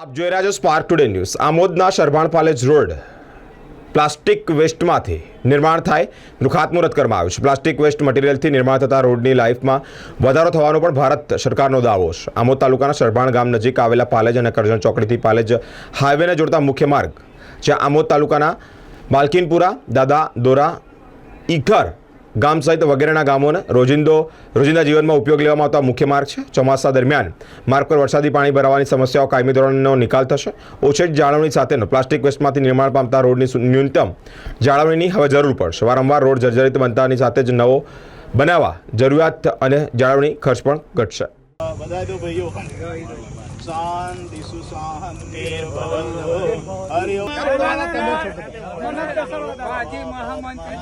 આપ જોઈ રહ્યા છો સ્પાર્ક ટુડે ન્યૂઝ આમોદના શરભાણ પાલેજ રોડ પ્લાસ્ટિક વેસ્ટમાંથી નિર્માણ થાયનું ખાતમુહૂર્ત કરવામાં આવ્યું છે. પ્લાસ્ટિક વેસ્ટ મટીરિયલથી નિર્માણ થતા રોડની લાઈફમાં વધારો થવાનો પણ ભારત સરકારનો દાવો છે. આમોદ તાલુકાના શરભાણ ગામ નજીક આવેલા પાલેજ અને કરજણ ચોકડીથી પાલેજ હાઈવેને જોડતા મુખ્ય માર્ગ, જ્યાં આમોદ તાલુકાના માલકીનપુરા, દાદા દોરા ઈખર ગામ સહિત વગેરેના ગામોને રોજિંદો, રોજિંદા જીવનમાં ઉપયોગ લેવામાં આવતા મુખ્ય માર્ગ છે. ચોમાસા દરમિયાન માર્ગ પર વરસાદી પાણી ભરાવાની સમસ્યાઓ કાયમી ધોરણનો નિકાલ થશે. ઓછે જાળવણી સાથેનો પ્લાસ્ટિક વેસ્ટમાંથી નિર્માણ પામતા રોડની ન્યૂનતમ જાળવણીની હવે જરૂર પડશે. વારંવાર રોડ જર્જરિત બનતાની સાથે જ નવો બનાવવા જરૂરિયાત અને જાળવણી ખર્ચ પણ ઘટશે. શાંતિ સુશાંતિ હરિ બાજી મહામંત્રી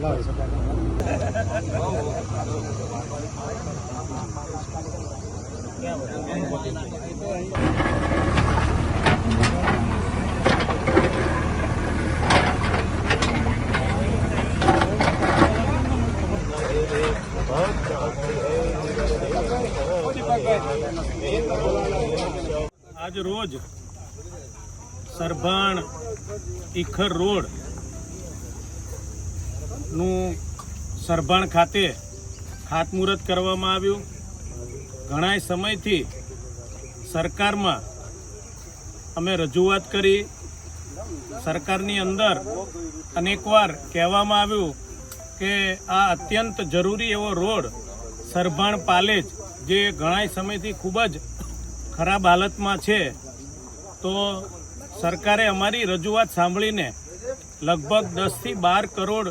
આજ રોજ સરભાણ ઈખર રોડ નું સરભાણ ખાતે ખાતમુહૂર્ત કરવામાં આવ્યું. ઘણાય સમયથી સરકારમાં અમે રજૂઆત કરી. સરકારની અંદર અનેકવાર કહેવામાં આવ્યું કે આ અત્યંત જરૂરી એવો રોડ સરભાણ પાલેજ, જે ઘણાય સમયથી ખૂબ જ ખરાબ હાલતમાં છે. તો સરકારે અમારી રજૂઆત સાંભળીને લગભગ દસથી બાર કરોડ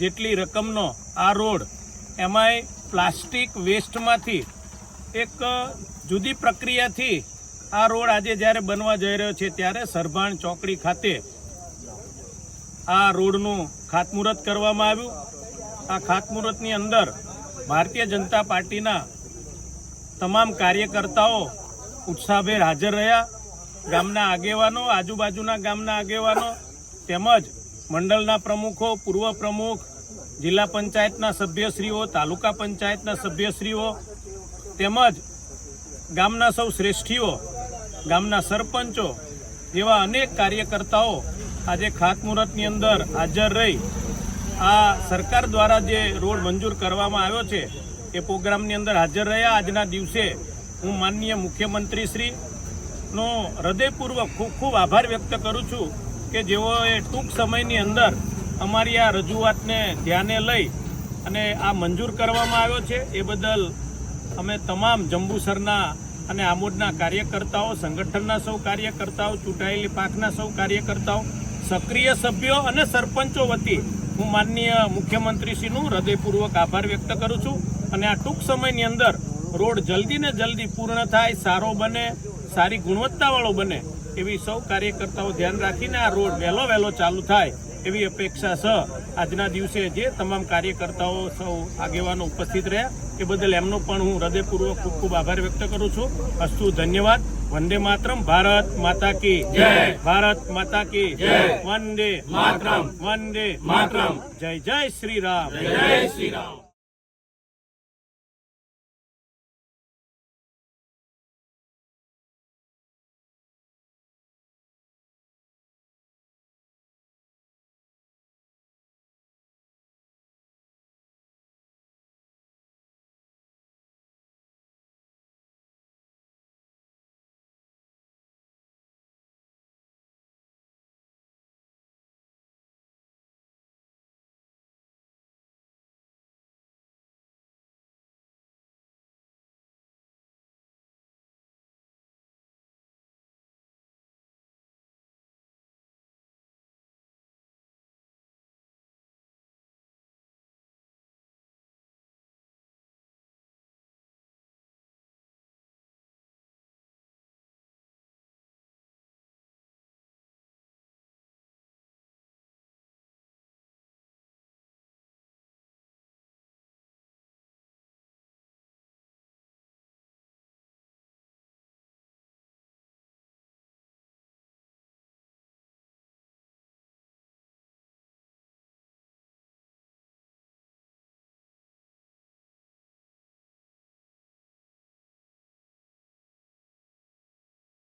જેટલી રકમનો આ રોડ એમાંય પ્લાસ્ટિક વેસ્ટમાંથી એક જુદી પ્રક્રિયાથી આ રોડ આજે જ્યારે બનવા જઈ રહ્યો છે ત્યારે સરભાણ ચોકડી ખાતે આ રોડનું ખાતમુહૂર્ત કરવામાં આવ્યું. આ ખાતમુહૂર્તની અંદર ભારતીય જનતા પાર્ટીના તમામ કાર્યકર્તાઓ ઉત્સાહભેર હાજર રહ્યા. ગામના આગેવાનો, આજુબાજુના ગામના આગેવાનો તેમજ મંડળના પ્રમુખો, પૂર્વ પ્રમુખ, જિલ્લા પંચાયતના સભ્યશ્રીઓ, તાલુકા પંચાયતના સભ્યશ્રીઓ, તેમજ ગામના સૌ શ્રેષ્ઠીઓ, ગામના સરપંચો જેવા અનેક કાર્યકર્તાઓ આજે ખાતમુહૂર્તની અંદર હાજર રહી. આ સરકાર દ્વારા જે રોડ મંજૂર કરવામાં આવ્યો છે, એ પ્રોગ્રામની અંદર હાજર રહ્યા. આજના દિવસે હું માનનીય મુખ્યમંત્રી શ્રીનો હૃદયપૂર્વક ખૂબ ખૂબ આભાર વ્યક્ત કરું છું. કે જેઓએ ટૂંક સમયની અંદર અમારી આ રજૂઆતને ધ્યાને લઈ અને આ મંજૂર કરવામાં આવ્યો છે, એ બદલ અમે તમામ જંબુસરના અને આમોદના કાર્યકર્તાઓ, સંગઠનના સૌ કાર્યકર્તાઓ, ચૂંટાયેલી પાકના સૌ કાર્યકર્તાઓ, સક્રિય સભ્યો અને સરપંચો વતી હું માનનીય મુખ્યમંત્રીશ્રીનું હૃદયપૂર્વક આભાર વ્યક્ત કરું છું અને આ ટૂંક સમયની અંદર રોડ જલ્દી ને જલ્દી પૂર્ણ થાય, સારો બને, સારી ગુણવત્તાવાળો બને એવી સૌ કાર્યકર્તાઓ ધ્યાન રાખીને આ રોડ વહેલો વહેલો ચાલુ થાય એવી અપેક્ષા છે. આજના દિવસે જે તમામ કાર્યકર્તાઓ સૌ આગેવાનો ઉપસ્થિત રહ્યા, એ બદલ એમનો પણ હું હૃદયપૂર્વક ખૂબ ખૂબ આભાર વ્યક્ત કરું છું. અસ્તુ ધન્યવાદ. વંદે માતરમ. ભારત માતા કી જય. ભારત માતા કી જય. વંદે માતરમ. વંદે માતરમ. જય જય શ્રી રામ. જય શ્રી રામ.